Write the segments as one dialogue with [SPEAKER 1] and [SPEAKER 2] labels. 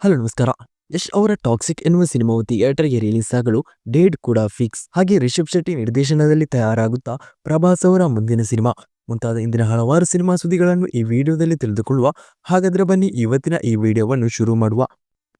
[SPEAKER 1] Hello, ನಮಸ್ಕಾರ. ಯಶ್ ಅವರ Toxic ಎನ್ನುವ ಸಿನಿಮಾವು ಥಿಯೇಟರ್ಗೆ ರಿಲೀಸ್ ಆಗಲು ಡೇಟ್ ಕೂಡ ಫಿಕ್ಸ್. ಹಾಗೆ ರಿಷಬ್ ಶೆಟ್ಟಿ ನಿರ್ದೇಶನದಲ್ಲಿ ತಯಾರಾಗುತ್ತಾ ಪ್ರಭಾಸ್ ಅವರ ಮುಂದಿನ ಸಿನಿಮಾ. ಮುಂತಾದ ಇಂದಿನ ಹಲವಾರು ಸಿನಿಮಾ ಸುದ್ದಿಗಳನ್ನು ಈ ವಿಡಿಯೋದಲ್ಲಿ ತಿಳಿದುಕೊಳ್ಳುವ ಹಾಗಾದ್ರೆ ಬನ್ನಿ, ಇವತ್ತಿನ ಈ ವಿಡಿಯೋವನ್ನು ಶುರು ಮಾಡುವ.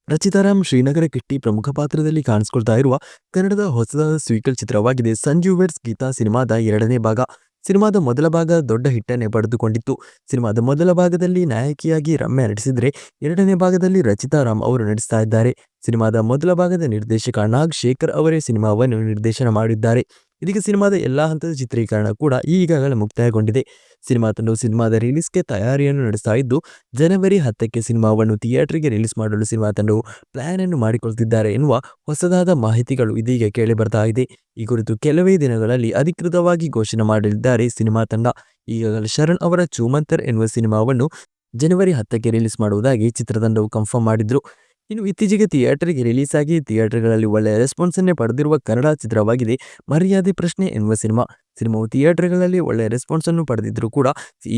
[SPEAKER 1] ರಚಿತಾರಾಮ್ ಶ್ರೀನಗರ ಕಿಟ್ಟಿ ಪ್ರಮುಖ ಪಾತ್ರದಲ್ಲಿ ಕಾಣಿಸ್ಕೊಳ್ತಾ ಇರುವ ಕನ್ನಡದ ಹೊಸದಾದ ಸ್ವೀಕಲ್ ಚಿತ್ರವಾಗಿದೆ ಸಂಜು ವೆಡ್ಸ್ ಗೀತಾ ಸಿನಿಮಾದ ಎರಡನೇ ಭಾಗ. ಸಿನಿಮಾದ ಮೊದಲ ಭಾಗ ದೊಡ್ಡ ಹಿಟ್ಟನ್ನೇ ಪಡೆದುಕೊಂಡಿತ್ತು. ಸಿನಿಮಾದ ಮೊದಲ ಭಾಗದಲ್ಲಿ ನಾಯಕಿಯಾಗಿ ರಮ್ಯಾ ನಟಿಸಿದರೆ, ಎರಡನೇ ಭಾಗದಲ್ಲಿ ರಚಿತಾ ರಾಮ್ ಅವರು ನಟಿಸ್ತಾ ಇದ್ದಾರೆ. ಸಿನಿಮಾದ ಮೊದಲ ಭಾಗದ ನಿರ್ದೇಶಕ ನಾಗ್ ಶೇಖರ್ ಅವರೇ ಸಿನಿಮಾವನ್ನು ನಿರ್ದೇಶನ ಮಾಡಿದ್ದಾರೆ. ಇದೀಗ ಸಿನಿಮಾದ ಎಲ್ಲಾ ಹಂತದ ಚಿತ್ರೀಕರಣ ಕೂಡ ಈಗಾಗಲೇ ಮುಕ್ತಾಯಗೊಂಡಿದೆ. ಸಿನಿಮಾ ತಂಡವು ಸಿನಿಮಾದ ರಿಲೀಸ್ಗೆ ತಯಾರಿಯನ್ನು ನಡೆಸ್ತಾ ಇದ್ದು, ಜನವರಿ ಹತ್ತಕ್ಕೆ ಸಿನಿಮಾವನ್ನು ಥಿಯೇಟರ್ಗೆ ರಿಲೀಸ್ ಮಾಡಲು ಸಿನಿಮಾ ತಂಡವು ಪ್ಲಾನ್ ಅನ್ನು ಮಾಡಿಕೊಳ್ತಿದ್ದಾರೆ ಎನ್ನುವ ಹೊಸದಾದ ಮಾಹಿತಿಗಳು ಇದೀಗ ಕೇಳಿ ಬರ್ತಾ ಇದೆ. ಈ ಕುರಿತು ಕೆಲವೇ ದಿನಗಳಲ್ಲಿ ಅಧಿಕೃತವಾಗಿ ಘೋಷಣೆ ಮಾಡಲಿದ್ದಾರೆ ಸಿನಿಮಾ ತಂಡ. ಈಗಾಗಲೇ ಶರಣ್ ಅವರ ಚೂಮಂತರ್ ಎನ್ನುವ ಸಿನಿಮಾವನ್ನು ಜನವರಿ ಹತ್ತಕ್ಕೆ ರಿಲೀಸ್ ಮಾಡುವುದಾಗಿ ಚಿತ್ರತಂಡವು ಕನ್ಫರ್ಮ್ ಮಾಡಿದ್ರು. ಇನ್ನು ಇತ್ತೀಚೆಗೆ ಥಿಯೇಟರ್ಗೆ ರಿಲೀಸ್ ಆಗಿ ಥಿಯೇಟರ್ಗಳಲ್ಲಿ ಒಳ್ಳೆಯ ರೆಸ್ಪಾನ್ಸ್ ಅನ್ನೇ ಪಡೆದಿರುವ ಕನ್ನಡ ಚಿತ್ರವಾಗಿದೆ ಮರ್ಯಾದೆ ಪ್ರಶ್ನೆ ಎನ್ನುವ ಸಿನಿಮಾ. ಸಿನಿಮಾವು ಥಿಯೇಟರ್ಗಳಲ್ಲಿ ಒಳ್ಳೆಯ ರೆಸ್ಪಾನ್ಸ್ ಅನ್ನು ಪಡೆದಿದ್ದರೂ ಕೂಡ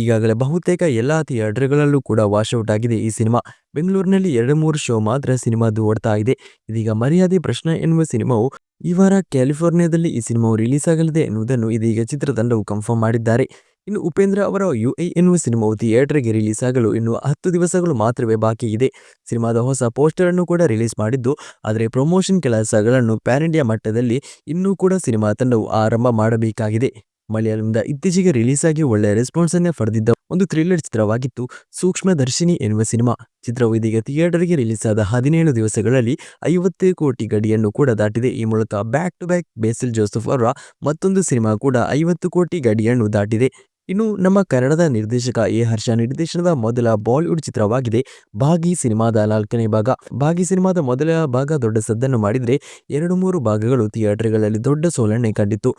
[SPEAKER 1] ಈಗಾಗಲೇ ಬಹುತೇಕ ಎಲ್ಲ ಥಿಯೇಟರ್ಗಳಲ್ಲೂ ಕೂಡ ವಾಶೌಟ್ ಆಗಿದೆ ಈ ಸಿನಿಮಾ. ಬೆಂಗಳೂರಿನಲ್ಲಿ ಎರಡು ಮೂರು ಶೋ ಮಾತ್ರ ಸಿನಿಮಾದು ಓಡ್ತಾ ಇದೆ. ಇದೀಗ ಮರ್ಯಾದೆ ಪ್ರಶ್ನೆ ಎನ್ನುವ ಸಿನಿಮಾವು ಈ ವಾರ ಕ್ಯಾಲಿಫೋರ್ನಿಯಾದಲ್ಲಿ ಈ ಸಿನಿಮಾವು ರಿಲೀಸ್ ಆಗಲಿದೆ ಎನ್ನುವುದನ್ನು ಇದೀಗ ಚಿತ್ರತಂಡವು ಕನ್ಫರ್ಮ್ ಮಾಡಿದ್ದಾರೆ. ಇನ್ನು ಉಪೇಂದ್ರ ಅವರ ಯು ಎ ಎನ್ನುವ ಸಿನಿಮಾವು ಥಿಯೇಟರ್ಗೆ ರಿಲೀಸ್ ಆಗಲು ಇನ್ನು ಹತ್ತು ದಿವಸಗಳು ಮಾತ್ರವೇ ಬಾಕಿ ಇದೆ. ಸಿನಿಮಾದ ಹೊಸ ಪೋಸ್ಟರ್ ಅನ್ನು ಕೂಡ ರಿಲೀಸ್ ಮಾಡಿದ್ದು, ಆದರೆ ಪ್ರಮೋಷನ್ ಕೆಲಸಗಳನ್ನು ಪ್ಯಾನ್ ಇಂಡಿಯಾ ಮಟ್ಟದಲ್ಲಿ ಇನ್ನೂ ಕೂಡ ಸಿನಿಮಾ ತಂಡವು ಆರಂಭ ಮಾಡಬೇಕಾಗಿದೆ. ಮಲಯಾಳಂದ ಇತ್ತೀಚೆಗೆ ರಿಲೀಸ್ ಆಗಿ ಒಳ್ಳೆಯ ರೆಸ್ಪಾನ್ಸ್ ಅನ್ನೇ ಪಡೆದಿದ್ದ ಒಂದು ಥ್ರಿಲ್ಲರ್ ಚಿತ್ರವಾಗಿತ್ತು ಸೂಕ್ಷ್ಮ ದರ್ಶಿನಿ ಎನ್ನುವ ಸಿನಿಮಾ. ಚಿತ್ರವು ಇದೀಗ ಥಿಯೇಟರ್ಗೆ ರಿಲೀಸ್ ಆದ ಹದಿನೇಳು ದಿವಸಗಳಲ್ಲಿ ಐವತ್ತು ಕೋಟಿ ಗಡಿಯನ್ನು ಕೂಡ ದಾಟಿದೆ. ಈ ಮೂಲಕ back to back Basil Joseph ಅವರ ಮತ್ತೊಂದು ಸಿನಿಮಾ ಕೂಡ ಐವತ್ತು ಕೋಟಿ ಗಡಿಯನ್ನು ದಾಟಿದೆ. ಇನ್ನು ನಮ್ಮ ಕನ್ನಡದ ನಿರ್ದೇಶಕ ಎ. ಹರ್ಷ ನಿರ್ದೇಶನದ ಮೊದಲ ಬಾಲಿವುಡ್ ಚಿತ್ರವಾಗಿದೆ. ಭಾಗಿ ಸಿನಿಮಾದ ನಾಲ್ಕನೇ ಭಾಗ. ಭಾಗಿ ಸಿನಿಮಾದ ಮೊದಲ ಭಾಗ ದೊಡ್ಡ ಸದ್ದನ್ನು ಮಾಡಿದರೆ ಎರಡು ಮೂರು ಭಾಗಗಳು ಥಿಯೇಟರ್ಗಳಲ್ಲಿ ದೊಡ್ಡ ಸೋಲನ್ನೇ ಕಂಡಿತ್ತು.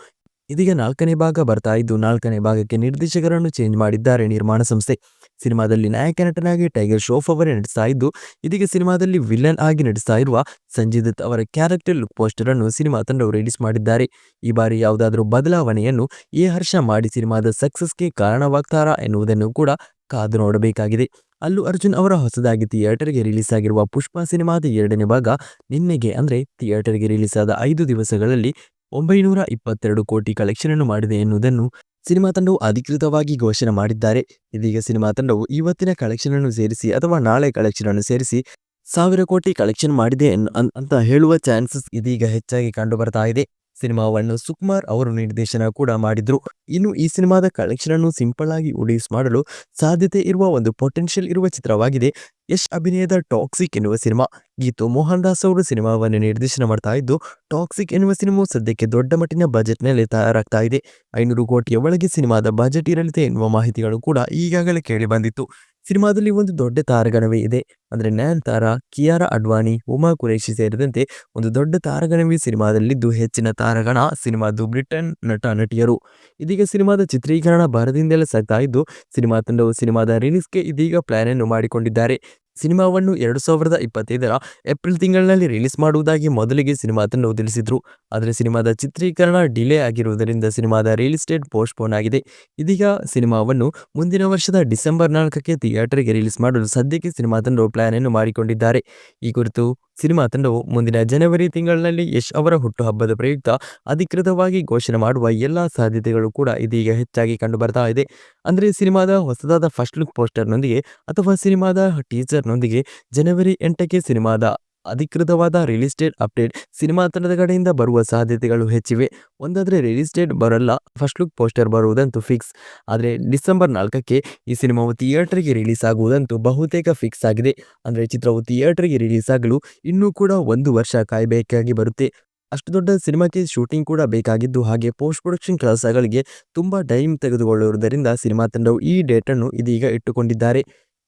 [SPEAKER 1] ಇದೀಗ ನಾಲ್ಕನೇ ಭಾಗ ಬರ್ತಾ ಇದ್ದು ನಾಲ್ಕನೇ ಭಾಗಕ್ಕೆ ನಿರ್ದೇಶಕರನ್ನು ಚೇಂಜ್ ಮಾಡಿದ್ದಾರೆ ನಿರ್ಮಾಣ ಸಂಸ್ಥೆ. ಸಿನಿಮಾದಲ್ಲಿ ನಾಯಕ ನಟನಾಗಿ ಟೈಗರ್ ಶ್ರೋಫ್ ಅವರೇ ನಟಿಸ್ತಾ ಇದ್ದು, ಇದೀಗ ಸಿನಿಮಾದಲ್ಲಿ ವಿಲನ್ ಆಗಿ ನಟಿಸ್ತಾ ಇರುವ ಸಂಜಯ್ ದತ್ ಅವರ ಕ್ಯಾರೆಕ್ಟರ್ ಲುಕ್ ಪೋಸ್ಟರ್ ಅನ್ನು ಸಿನಿಮಾ ತಂಡವು ರಿಲೀಸ್ ಮಾಡಿದ್ದಾರೆ. ಈ ಬಾರಿ ಯಾವುದಾದರೂ ಬದಲಾವಣೆಯನ್ನು ಎ ಹರ್ಷ ಮಾಡಿ ಸಿನಿಮಾದ ಸಕ್ಸಸ್ಗೆ ಕಾರಣವಾಗ್ತಾರಾ ಎನ್ನುವುದನ್ನು ಕೂಡ ಕಾದು ನೋಡಬೇಕಾಗಿದೆ. ಅಲ್ಲು ಅರ್ಜುನ್ ಅವರ ಹೊಸದಾಗಿ ಥಿಯೇಟರ್ಗೆ ರಿಲೀಸ್ ಆಗಿರುವ ಪುಷ್ಪ ಸಿನಿಮಾದ ಎರಡನೇ ಭಾಗ ನಿನ್ನೆಗೆ ಅಂದರೆ ಥಿಯೇಟರ್ಗೆ ರಿಲೀಸ್ ಆದ ಐದು ದಿವಸಗಳಲ್ಲಿ ಒಂಬೈನೂರ ಇಪ್ಪತ್ತೆರಡು ಕೋಟಿ ಕಲೆಕ್ಷನ್ ಅನ್ನು ಮಾಡಿದೆ ಎನ್ನುವುದನ್ನು ಸಿನಿಮಾ ತಂಡವು ಅಧಿಕೃತವಾಗಿ ಘೋಷಣೆ ಮಾಡಿದ್ದಾರೆ. ಇದೀಗ ಸಿನಿಮಾ ತಂಡವು ಇವತ್ತಿನ ಕಲೆಕ್ಷನ್ ಅನ್ನು ಸೇರಿಸಿ ಅಥವಾ ನಾಳೆ ಕಲೆಕ್ಷನ್ ಅನ್ನು ಸೇರಿಸಿ ಸಾವಿರ ಕೋಟಿ ಕಲೆಕ್ಷನ್ ಮಾಡಿದೆ ಅಂತ ಹೇಳುವ ಚಾನ್ಸಸ್ ಇದೀಗ ಹೆಚ್ಚಾಗಿ ಕಂಡು ಬರ್ತಾ ಇದೆ. ಸಿನಿಮಾವನ್ನು ಸುಕುಮಾರ್ ಅವರು ನಿರ್ದೇಶನ ಕೂಡ ಮಾಡಿದ್ರು. ಇನ್ನು ಈ ಸಿನಿಮಾದ ಕಲೆಕ್ಷನ್ ಅನ್ನು ಸಿಂಪಲ್ ಆಗಿ ಉಡೀಸ್ ಮಾಡಲು ಸಾಧ್ಯತೆ ಇರುವ ಒಂದು ಪೊಟೆನ್ಷಿಯಲ್ ಇರುವ ಚಿತ್ರವಾಗಿದೆ. ಯಶ್ ಅಭಿನಯದ ಟಾಕ್ಸಿಕ್ ಎನ್ನುವ ಸಿನಿಮಾ. ಗೀತು ಮೋಹನ್ ದಾಸ್ ಅವರು ಸಿನಿಮಾವನ್ನು ನಿರ್ದೇಶನ ಮಾಡ್ತಾ ಇದ್ದು ಟಾಕ್ಸಿಕ್ ಎನ್ನುವ ಸಿನಿಮಾವು ಸದ್ಯಕ್ಕೆ ದೊಡ್ಡ ಮಟ್ಟಿನ ಬಜೆಟ್ನಲ್ಲಿ ತಯಾರಾಗ್ತಾ ಇದೆ. ಐನೂರು ಕೋಟಿಯ ಒಳಗೆ ಸಿನಿಮಾದ ಬಜೆಟ್ ಇರಲಿದೆ ಎನ್ನುವ ಮಾಹಿತಿಗಳು ಕೂಡ ಈಗಾಗಲೇ ಕೇಳಿ ಬಂದಿತ್ತು. ಸಿನಿಮಾದಲ್ಲಿ ಒಂದು ದೊಡ್ಡ ತಾರಗಣವೇ ಇದೆ. ಅಂದರೆ ನಯನ್ ತಾರಾ, ಕಿಯಾರಾ ಅಡ್ವಾಣಿ, ಉಮಾ ಕುರೇಶಿ ಸೇರಿದಂತೆ ಒಂದು ದೊಡ್ಡ ತಾರಗಣವೇ ಸಿನಿಮಾದಲ್ಲಿದ್ದು ಹೆಚ್ಚಿನ ತಾರಗಣ ಸಿನಿಮಾದು ಬ್ರಿಟನ್ ನಟ ನಟಿಯರು. ಇದೀಗ ಸಿನಿಮಾದ ಚಿತ್ರೀಕರಣ ಭರದಿಂದಲೇ ಸಾಗ್ತಾ ಇದ್ದು, ಸಿನಿಮಾ ತಂಡವು ಸಿನಿಮಾದ ರಿಲೀಸ್ಗೆ ಇದೀಗ ಪ್ಲಾನ್ ಅನ್ನು ಮಾಡಿಕೊಂಡಿದ್ದಾರೆ. ಸಿನಿಮಾವನ್ನು ಎರಡು ಸಾವಿರದ ಇಪ್ಪತ್ತೈದರ ಏಪ್ರಿಲ್ ತಿಂಗಳಿನಲ್ಲಿ ರಿಲೀಸ್ ಮಾಡುವುದಾಗಿ ಮೊದಲಿಗೆ ಸಿನಿಮಾ ತಂಡವು ತಿಳಿಸಿದ್ರು. ಆದರೆ ಸಿನಿಮಾದ ಚಿತ್ರೀಕರಣ ಡಿಲೇ ಆಗಿರುವುದರಿಂದ ಸಿನಿಮಾದ ರಿಲೀಸ್ ಡೇಟ್ ಪೋಸ್ಟ್ಪೋನ್ ಆಗಿದೆ. ಇದೀಗ ಸಿನಿಮಾವನ್ನು ಮುಂದಿನ ವರ್ಷದ ಡಿಸೆಂಬರ್ ನಾಲ್ಕಕ್ಕೆ ಥಿಯೇಟರ್ಗೆ ರಿಲೀಸ್ ಮಾಡಲು ಸದ್ಯಕ್ಕೆ ಸಿನಿಮಾ ತಂಡವು ಪ್ಲಾನ್ ಅನ್ನು ಮಾಡಿಕೊಂಡಿದ್ದಾರೆ. ಈ ಕುರಿತು ಸಿನಿಮಾ ತಂಡವು ಮುಂದಿನ ಜನವರಿ ತಿಂಗಳಿನಲ್ಲಿ ಯಶ್ ಅವರ ಹುಟ್ಟುಹಬ್ಬದ ಪ್ರಯುಕ್ತ ಅಧಿಕೃತವಾಗಿ ಘೋಷಣೆ ಮಾಡುವ ಎಲ್ಲ ಸಾಧ್ಯತೆಗಳು ಕೂಡ ಇದೀಗ ಹೆಚ್ಚಾಗಿ ಕಂಡು ಬರ್ತಾ ಇದೆ. ಅಂದರೆ ಸಿನಿಮಾದ ಹೊಸದಾದ ಫಸ್ಟ್ ಲುಕ್ ಪೋಸ್ಟರ್ನೊಂದಿಗೆ ಅಥವಾ ಸಿನಿಮಾದ ಟೀಸರ್ನೊಂದಿಗೆ ಜನವರಿ ಎಂಟಕ್ಕೆ ಸಿನಿಮಾದ ಅಧಿಕೃತವಾದ ರಿಲೀಸ್ ಡೇಟ್ ಅಪ್ಡೇಟ್ ಸಿನಿಮಾ ತಂಡದ ಕಡೆಯಿಂದ ಬರುವ ಸಾಧ್ಯತೆಗಳು ಹೆಚ್ಚಿವೆ. ಒಂದಾದರೆ ರಿಲೀಸ್ ಡೇಟ್ ಬರಲ್ಲ, ಫಸ್ಟ್ ಲುಕ್ ಪೋಸ್ಟರ್ ಬರುವುದಂತೂ ಫಿಕ್ಸ್. ಆದರೆ ಡಿಸೆಂಬರ್ ನಾಲ್ಕಕ್ಕೆ ಈ ಸಿನಿಮಾವು ಥಿಯೇಟರ್ಗೆ ರಿಲೀಸ್ ಆಗುವುದಂತೂ ಬಹುತೇಕ ಫಿಕ್ಸ್ ಆಗಿದೆ. ಅಂದರೆ ಚಿತ್ರವು ಥಿಯೇಟರ್ಗೆ ರಿಲೀಸ್ ಆಗಲು ಇನ್ನೂ ಕೂಡ ಒಂದು ವರ್ಷ ಕಾಯಬೇಕಾಗಿ ಬರುತ್ತೆ. ಅಷ್ಟು ದೊಡ್ಡ ಸಿನಿಮಾಕ್ಕೆ ಶೂಟಿಂಗ್ ಕೂಡ ಬೇಕಾಗಿದ್ದು ಹಾಗೆ ಪೋಸ್ಟ್ ಪ್ರೊಡಕ್ಷನ್ ಕೆಲಸಗಳಿಗೆ ತುಂಬ ಟೈಮ್ ತೆಗೆದುಕೊಳ್ಳುವುದರಿಂದ ಸಿನಿಮಾ ತಂಡವು ಈ ಡೇಟನ್ನು ಇದೀಗ ಇಟ್ಟುಕೊಂಡಿದ್ದಾರೆ.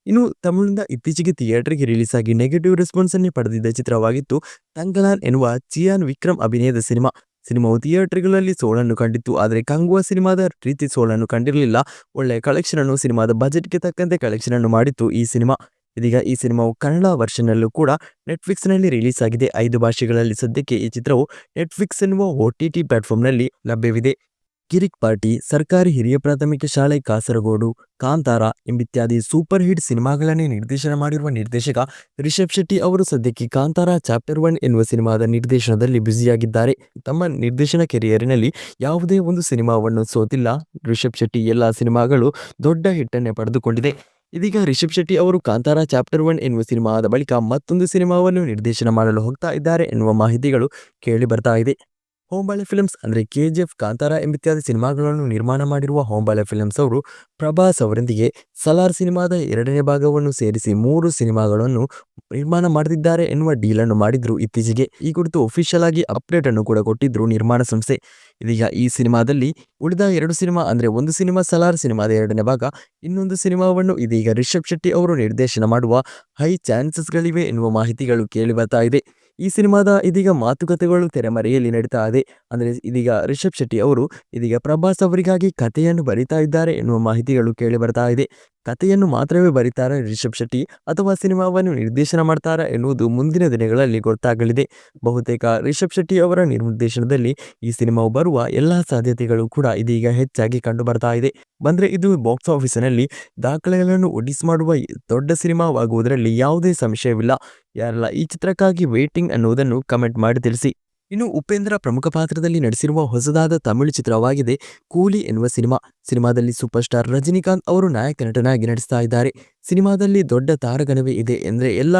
[SPEAKER 1] ಇನ್ನು ತಮಿಳಿನಿಂದ ಇತ್ತೀಚೆಗೆ ಥಿಯೇಟರ್ಗೆ ರಿಲೀಸ್ ಆಗಿ ನೆಗೆಟಿವ್ ರೆಸ್ಪಾನ್ಸ್ ಅನ್ನೇ ಪಡೆದಿದ್ದ ಚಿತ್ರವಾಗಿತ್ತು ತಂಗಲಾನ್ ಎನ್ನುವ ಚಿಯಾನ್ ವಿಕ್ರಮ್ ಅಭಿನಯದ ಸಿನಿಮಾ. ಸಿನಿಮಾವು ಥಿಯೇಟರ್ಗಳಲ್ಲಿ ಸೋಲನ್ನು ಕಂಡಿತ್ತು, ಆದರೆ ಕಂಗುವ ಸಿನಿಮಾದ ರೀತಿ ಸೋಲನ್ನು ಕಂಡಿರಲಿಲ್ಲ. ಒಳ್ಳೆಯ ಕಲೆಕ್ಷನ್ ಅನ್ನು ಸಿನಿಮಾದ ಬಜೆಟ್ಗೆ ತಕ್ಕಂತೆ ಕಲೆಕ್ಷನ್ ಅನ್ನು ಮಾಡಿತ್ತು ಈ ಸಿನಿಮಾ. ಇದೀಗ ಈ ಸಿನಿಮಾವು ಕನ್ನಡ ವರ್ಷನ್ನಲ್ಲೂ ಕೂಡ ನೆಟ್ಫ್ಲಿಕ್ಸ್ನಲ್ಲಿ ರಿಲೀಸ್ ಆಗಿದೆ ಐದು ಭಾಷೆಗಳಲ್ಲಿ ಸದ್ಯಕ್ಕೆ ಈ ಚಿತ್ರವು ನೆಟ್ಫ್ಲಿಕ್ಸ್ ಎನ್ನುವ ಒ ಟಿ ಟಿ ಪ್ಲಾಟ್ಫಾರ್ಮ್ನಲ್ಲಿ ಲಭ್ಯವಿದೆ. ಕಿರಿಕ್ ಪಾರ್ಟಿ, ಸರ್ಕಾರಿ ಹಿರಿಯ ಪ್ರಾಥಮಿಕ ಶಾಲೆ, ಕಾಸರಗೋಡು, ಕಾಂತಾರ ಎಂಬಿತ್ಯಾದಿ ಸೂಪರ್ ಹಿಟ್ ಸಿನಿಮಾಗಳನ್ನೇ ನಿರ್ದೇಶನ ಮಾಡಿರುವ ನಿರ್ದೇಶಕ ರಿಷಬ್ ಶೆಟ್ಟಿ ಅವರು ಸದ್ಯಕ್ಕೆ ಕಾಂತಾರ ಚಾಪ್ಟರ್ ಒನ್ ಎನ್ನುವ ಸಿನಿಮಾದ ನಿರ್ದೇಶನದಲ್ಲಿ ಬ್ಯುಸಿಯಾಗಿದ್ದಾರೆ. ತಮ್ಮ ನಿರ್ದೇಶನ ಕೆರಿಯರಿನಲ್ಲಿ ಯಾವುದೇ ಒಂದು ಸಿನಿಮಾವನ್ನು ಸೋತಿಲ್ಲ. ರಿಷಬ್ ಶೆಟ್ಟಿ ಎಲ್ಲ ಸಿನಿಮಾಗಳು ದೊಡ್ಡ ಹಿಟ್ಟನ್ನೇ ಪಡೆದುಕೊಂಡಿದೆ. ಇದೀಗ ರಿಷಬ್ ಶೆಟ್ಟಿ ಅವರು ಕಾಂತಾರ ಚಾಪ್ಟರ್ ಒನ್ ಎನ್ನುವ ಸಿನಿಮಾದ ಬಳಿಕ ಮತ್ತೊಂದು ಸಿನಿಮಾವನ್ನು ನಿರ್ದೇಶನ ಮಾಡಲು ಹೋಗ್ತಾ ಇದ್ದಾರೆ ಎನ್ನುವ ಮಾಹಿತಿಗಳು ಕೇಳಿ ಬರ್ತಾ ಇದೆ. ಹೋಂಬಾಳೆ ಫಿಲ್ಮ್ಸ್ ಅಂದರೆ ಕೆ ಜಿ ಎಫ್, ಕಾಂತಾರ ಎಂಬಿತ್ಯಾದಿ ಸಿನಿಮಾಗಳನ್ನು ನಿರ್ಮಾಣ ಮಾಡಿರುವ ಹೋಂಬಾಳೆ ಫಿಲ್ಮ್ಸ್ ಅವರು ಪ್ರಭಾಸ್ ಅವರೊಂದಿಗೆ ಸಲಾರ್ ಸಿನಿಮಾದ ಎರಡನೇ ಭಾಗವನ್ನು ಸೇರಿಸಿ ಮೂರು ಸಿನಿಮಾಗಳನ್ನು ನಿರ್ಮಾಣ ಮಾಡುತ್ತಿದ್ದಾರೆ ಎನ್ನುವ ಡೀಲ್ ಅನ್ನು ಮಾಡಿದ್ರು. ಇತ್ತೀಚೆಗೆ ಈ ಕುರಿತು ಒಫಿಷಿಯಲ್ ಆಗಿ ಅಪ್ಡೇಟ್ ಅನ್ನು ಕೂಡ ಕೊಟ್ಟಿದ್ರು ನಿರ್ಮಾಣ ಸಂಸ್ಥೆ. ಇದೀಗ ಈ ಸಿನಿಮಾದಲ್ಲಿ ಉಳಿದ ಎರಡು ಸಿನಿಮಾ ಅಂದರೆ ಒಂದು ಸಿನಿಮಾ ಸಲಾರ್ ಸಿನಿಮಾದ ಎರಡನೇ ಭಾಗ, ಇನ್ನೊಂದು ಸಿನಿಮಾವನ್ನು ಇದೀಗ ರಿಷಬ್ ಶೆಟ್ಟಿ ಅವರು ನಿರ್ದೇಶನ ಮಾಡುವ ಹೈ ಚಾನ್ಸಸ್ಗಳಿವೆ ಎನ್ನುವ ಮಾಹಿತಿಗಳು ಕೇಳಿ ಬರ್ತಾ ಇದೆ. ಈ ಸಿನಿಮಾದ ಇದೀಗ ಮಾತುಕತೆಗಳು ತೆರೆಮರೆಯಲ್ಲಿ ನಡೀತಾ ಇದೆ. ಅಂದರೆ ಇದೀಗ ರಿಷಬ್ ಶೆಟ್ಟಿ ಅವರು ಇದೀಗ ಪ್ರಭಾಸ್ ಅವರಿಗಾಗಿ ಕಥೆಯನ್ನು ಬರಿತಾ ಇದ್ದಾರೆ ಎನ್ನುವ ಮಾಹಿತಿಗಳು ಕೇಳಿ ಬರ್ತಾ ಇದೆ. ಕಥೆಯನ್ನು ಮಾತ್ರವೇ ಬರೀತಾರೆ ರಿಷಬ್ ಶೆಟ್ಟಿ ಅಥವಾ ಸಿನಿಮಾವನ್ನು ನಿರ್ದೇಶನ ಮಾಡ್ತಾರಾ ಎನ್ನುವುದು ಮುಂದಿನ ದಿನಗಳಲ್ಲಿ ಗೊತ್ತಾಗಲಿದೆ. ಬಹುತೇಕ ರಿಷಬ್ ಶೆಟ್ಟಿ ಅವರ ನಿರ್ದೇಶನದಲ್ಲಿ ಈ ಸಿನಿಮಾವು ಬರುವ ಎಲ್ಲ ಸಾಧ್ಯತೆಗಳು ಕೂಡ ಇದೀಗ ಹೆಚ್ಚಾಗಿ ಕಂಡು ಬರ್ತಾ ಇದೆ. ಬಂದ್ರೆ ಇದು ಬಾಕ್ಸ್ ಆಫೀಸಿನಲ್ಲಿ ದಾಖಲೆಗಳನ್ನು ಒಡಿಸ್ ಮಾಡುವ ದೊಡ್ಡ ಸಿನಿಮಾವಾಗುವುದರಲ್ಲಿ ಯಾವುದೇ ಸಂಶಯವಿಲ್ಲ. ಯಾರೆಲ್ಲ ಈ ಚಿತ್ರಕ್ಕಾಗಿ ವೇಟಿಂಗ್ ಅನ್ನುವುದನ್ನು ಕಮೆಂಟ್ ಮಾಡಿ ತಿಳಿಸಿ. ಇನ್ನು ಉಪೇಂದ್ರ ಪ್ರಮುಖ ಪಾತ್ರದಲ್ಲಿ ನಡೆಸಿರುವ ಹೊಸದಾದ ತಮಿಳು ಚಿತ್ರವಾಗಿದೆ ಕೂಲಿ ಎನ್ನುವ ಸಿನಿಮಾ. ಸಿನಿಮಾದಲ್ಲಿ ಸೂಪರ್ ಸ್ಟಾರ್ ರಜನಿಕಾಂತ್ ಅವರು ನಾಯಕ ನಟನಾಗಿ ನಟಿಸ್ತಾ ಇದ್ದಾರೆ. ಸಿನಿಮಾದಲ್ಲಿ ದೊಡ್ಡ ತಾರಗಣವೇ ಇದೆ ಎಂದರೆ ಎಲ್ಲ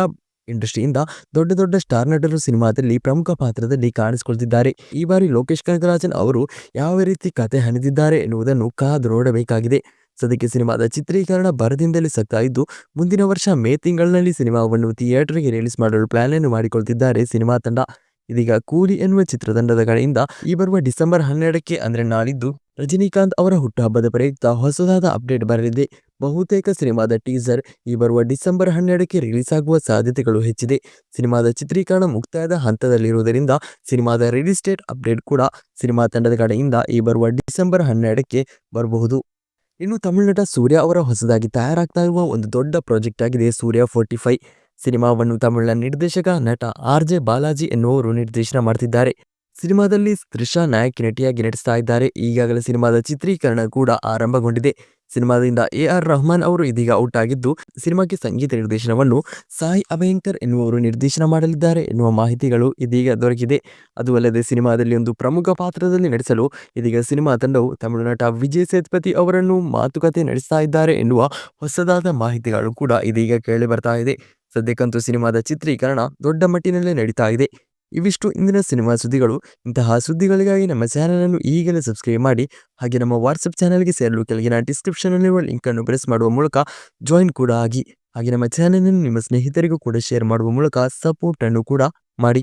[SPEAKER 1] ಇಂಡಸ್ಟ್ರಿಯಿಂದ ದೊಡ್ಡ ದೊಡ್ಡ ಸ್ಟಾರ್ ನಟರು ಸಿನಿಮಾದಲ್ಲಿ ಪ್ರಮುಖ ಪಾತ್ರದಲ್ಲಿ ಕಾಣಿಸಿಕೊಳ್ತಿದ್ದಾರೆ. ಈ ಬಾರಿ ಲೋಕೇಶ್ ಕನಕರಾಜನ್ ಅವರು ಯಾವ ರೀತಿ ಕತೆ ಹಣಿದಿದ್ದಾರೆ ಎನ್ನುವುದನ್ನು ಕಾದು ನೋಡಬೇಕಾಗಿದೆ. ಸದ್ಯಕ್ಕೆ ಸಿನಿಮಾದ ಚಿತ್ರೀಕರಣ ಬರದಿಂದಲೇ ಸಕ್ತಾ ಇದ್ದು, ಮುಂದಿನ ವರ್ಷ ಮೇ ತಿಂಗಳಿನಲ್ಲಿ ಸಿನಿಮಾವನ್ನು ಥಿಯೇಟರ್ಗೆ ರಿಲೀಸ್ ಮಾಡಲು ಪ್ಲಾನ್ ಅನ್ನು ಮಾಡಿಕೊಳ್ತಿದ್ದಾರೆ ಸಿನಿಮಾ ತಂಡ. ಇದೀಗ ಕೂಲಿ ಎನ್ನುವ ಚಿತ್ರತಂಡದ ಕಡೆಯಿಂದ ಈ ಬರುವ ಡಿಸೆಂಬರ್ ಹನ್ನೆರಡಕ್ಕೆ ಅಂದರೆ ನಾಳಿದ್ದು ರಜನಿಕಾಂತ್ ಅವರ ಹುಟ್ಟುಹಬ್ಬದ ಪ್ರಯುಕ್ತ ಹೊಸದಾದ ಅಪ್ಡೇಟ್ ಬರಲಿದೆ. ಬಹುತೇಕ ಸಿನಿಮಾದ ಟೀಸರ್ ಈ ಬರುವ ಡಿಸೆಂಬರ್ ಹನ್ನೆರಡಕ್ಕೆ ರಿಲೀಸ್ ಆಗುವ ಸಾಧ್ಯತೆಗಳು ಹೆಚ್ಚಿದೆ. ಸಿನಿಮಾದ ಚಿತ್ರೀಕರಣ ಮುಕ್ತಾಯದ ಹಂತದಲ್ಲಿರುವುದರಿಂದ ಸಿನಿಮಾದ ರಿಲೀಸ್ ಡೇಟ್ ಅಪ್ಡೇಟ್ ಕೂಡ ಸಿನಿಮಾ ತಂಡದ ಕಡೆಯಿಂದ ಈ ಬರುವ ಡಿಸೆಂಬರ್ ಹನ್ನೆರಡಕ್ಕೆ ಬರಬಹುದು. ಇನ್ನು ತಮಿಳುನಾಟ ಸೂರ್ಯ ಅವರ ಹೊಸದಾಗಿ ತಯಾರಾಗ್ತಾ ಇರುವ ಒಂದು ದೊಡ್ಡ ಪ್ರಾಜೆಕ್ಟ್ ಆಗಿದೆ ಸೂರ್ಯ ಫೋರ್ಟಿ ಫೈವ್. ಸಿನಿಮಾವನ್ನು ತಮಿಳಿನ ನಿರ್ದೇಶಕ ನಟ ಆರ್ ಜೆ ಬಾಲಾಜಿ ಎನ್ನುವರು ನಿರ್ದೇಶನ ಮಾಡ್ತಿದ್ದಾರೆ. ಸಿನಿಮಾದಲ್ಲಿ ತ್ರಿಷಾ ನಾಯಕಿ ನಟಿಯಾಗಿ ನಟಿಸ್ತಾ ಇದ್ದಾರೆ. ಈಗಾಗಲೇ ಸಿನಿಮಾದ ಚಿತ್ರೀಕರಣ ಕೂಡ ಆರಂಭಗೊಂಡಿದೆ. ಸಿನಿಮಾದಿಂದ ಎ ಆರ್ ರಹಮಾನ್ ಅವರು ಇದೀಗ ಔಟ್ ಆಗಿದ್ದು ಸಿನಿಮಾಕ್ಕೆ ಸಂಗೀತ ನಿರ್ದೇಶನವನ್ನು ಸಾಯಿ ಅಭಯಂಕರ್ ಎನ್ನುವರು ನಿರ್ದೇಶನ ಮಾಡಲಿದ್ದಾರೆ ಎನ್ನುವ ಮಾಹಿತಿಗಳು ಇದೀಗ ದೊರಕಿದೆ. ಅದು ಅಲ್ಲದೆ ಸಿನಿಮಾದಲ್ಲಿ ಒಂದು ಪ್ರಮುಖ ಪಾತ್ರದಲ್ಲಿ ನಟಿಸಲು ಇದೀಗ ಸಿನಿಮಾ ತಂಡವು ತಮಿಳು ನಟ ವಿಜಯ್ ಸೇತುಪತಿ ಅವರನ್ನು ಮಾತುಕತೆ ನಡೆಸ್ತಾ ಇದ್ದಾರೆ ಎನ್ನುವ ಹೊಸದಾದ ಮಾಹಿತಿಗಳು ಕೂಡ ಇದೀಗ ಕೇಳಿ ಬರ್ತಾ ಇದೆ. ಸದ್ಯಕ್ಕಂತೂ ಸಿನಿಮಾದ ಚಿತ್ರೀಕರಣ ದೊಡ್ಡ ಮಟ್ಟಿನಲ್ಲೇ ನಡೀತಾ ಇದೆ. ಇವಿಷ್ಟು ಇಂದಿನ ಸಿನಿಮಾ ಸುದ್ದಿಗಳು. ಇಂತಹ ಸುದ್ದಿಗಳಿಗಾಗಿ ನಮ್ಮ ಚಾನಲನ್ನು ಈಗಲೇ ಸಬ್ಸ್ಕ್ರೈಬ್ ಮಾಡಿ. ಹಾಗೆ ನಮ್ಮ ವಾಟ್ಸಪ್ ಚಾನಲ್ಗೆ ಸೇರಲು ಕೆಳಗಿನ ಡಿಸ್ಕ್ರಿಪ್ಷನ್ನಲ್ಲಿರುವ ಲಿಂಕನ್ನು ಪ್ರೆಸ್ ಮಾಡುವ ಮೂಲಕ ಜಾಯಿನ್ ಕೂಡ ಆಗಿ. ಹಾಗೆ ನಮ್ಮ ಚಾನಲನ್ನು ನಿಮ್ಮ ಸ್ನೇಹಿತರಿಗೂ ಕೂಡ ಶೇರ್ ಮಾಡುವ ಮೂಲಕ ಸಪೋರ್ಟನ್ನು ಕೂಡ ಮಾಡಿ.